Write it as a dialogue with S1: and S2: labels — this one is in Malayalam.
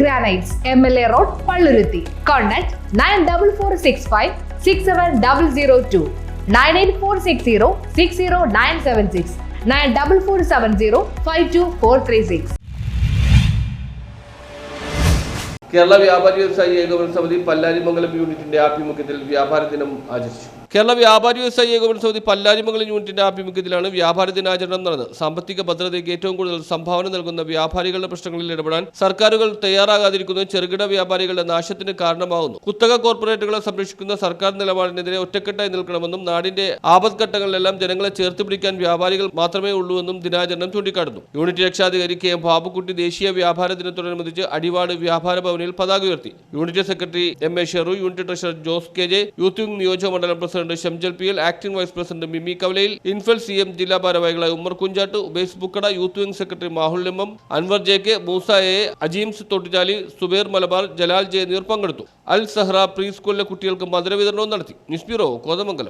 S1: Granites M L A road Palluruthy contact nine double four six five six seven double zero two nine eight four six zero six zero nine seven six nine double four seven zero five two four three six
S2: Kerala Vyapari Vyavasayi Ekopana സമിതി പല്ലാരിമംഗലം യൂണിറ്റിന്റെ ആഭിമുഖ്യത്തിൽ വ്യാപാര ദിനം ആചരിച്ചു. കേരള വ്യാപാരി വ്യവസായി ഏകോപന സമിതി പല്ലാരിമംഗലം യൂണിറ്റിന്റെ ആഭിമുഖ്യത്തിലാണ് വ്യാപാര ദിനാചരണം നടന്നത്. സാമ്പത്തിക ഭദ്രതയ്ക്ക് ഏറ്റവും കൂടുതൽ സംഭാവന നൽകുന്ന വ്യാപാരികളുടെ പ്രശ്നങ്ങളിൽ ഇടപെടാൻ സർക്കാരുകൾ തയ്യാറാകാതിരിക്കുന്നത് ചെറുകിട വ്യാപാരികളുടെ നാശത്തിന് കാരണമാകുന്നു കുത്തക കോർപ്പറേറ്റുകളെ സംരക്ഷിക്കുന്ന സർക്കാർ നിലപാടിനെതിരെ ഒറ്റക്കെട്ടായി നിൽക്കണമെന്നും നാടിന്റെ ആപത്ഘട്ടങ്ങളിലെല്ലാം ജനങ്ങളെ ചേർത്ത് പിടിക്കാൻ വ്യാപാരികൾ മാത്രമേ ഉള്ളൂ എന്നും ദിനാചരണം ചൂണ്ടിക്കാട്ടുന്നു. യൂണിറ്റ് രക്ഷാധികാരി കെ എം ബാബുക്കുട്ടി ദേശീയ വ്യാപാര ദിനത്തോടനുബന്ധിച്ച് അടിവാട് വ്യാപാര ഭവനിൽ പതാക ഉയർത്തി. Unit secretary M A Sheru unit treasurer Jose K J youth wing നിയോജക മണ്ഡലം president Shamjal P L acting vice president Mimi കവലയിൽ ഇൻഫൽ സി എം ജില്ലാ ഭാരവാഹികളായ Ummer Kunchattu Ubais Bukkada youth wing secretary Mahul MM Anwar J K Moosa A Ajims Thottichali Suber Malabar Jalal J എന്നിവർ പങ്കെടുത്തു. അൽ സഹ്റ പ്രീ സ്കൂളിലെ കുട്ടികൾക്ക് മധുര വിതരണവും നടത്തി. News bureau Kothamangalam.